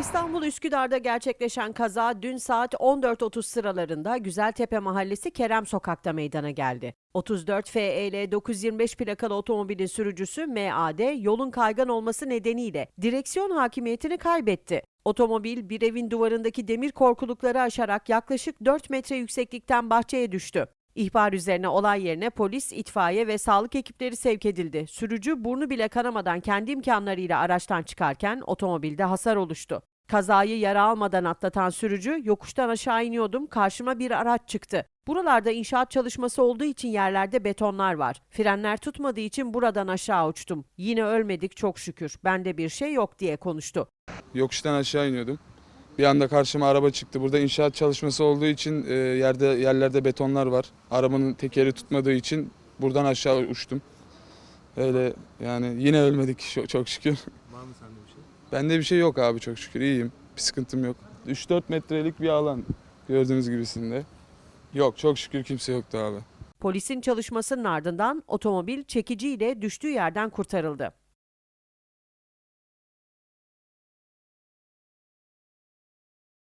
İstanbul Üsküdar'da gerçekleşen kaza dün saat 14.30 sıralarında Güzeltepe Mahallesi Kerem Sokak'ta meydana geldi. 34 FEL 925 plakalı otomobilin sürücüsü MAD yolun kaygan olması nedeniyle direksiyon hakimiyetini kaybetti. Otomobil bir evin duvarındaki demir korkulukları aşarak yaklaşık 4 metre yükseklikten bahçeye düştü. İhbar üzerine olay yerine polis, itfaiye ve sağlık ekipleri sevk edildi. Sürücü burnu bile kanamadan kendi imkanlarıyla araçtan çıkarken otomobilde hasar oluştu. Kazayı yara almadan atlatan sürücü yokuştan aşağı iniyordum karşıma bir araç çıktı. Buralarda inşaat çalışması olduğu için yerlerde betonlar var. Frenler tutmadığı için buradan aşağı uçtum. Yine ölmedik çok şükür. Bende bir şey yok diye konuştu. Yokuştan aşağı iniyordum. Bir anda karşıma araba çıktı. Burada inşaat çalışması olduğu için e, yerde yerlerde betonlar var. Arabanın tekeri tutmadığı için buradan aşağı uçtum. Öyle yani yine ölmedik çok şükür. Var mı sende bir şey? Bende bir şey yok abi çok şükür iyiyim. Bir sıkıntım yok. 3-4 metrelik bir alan gördüğünüz gibisinde. Yok çok şükür kimse yoktu abi. Polisin çalışmasının ardından otomobil çekiciyle düştüğü yerden kurtarıldı.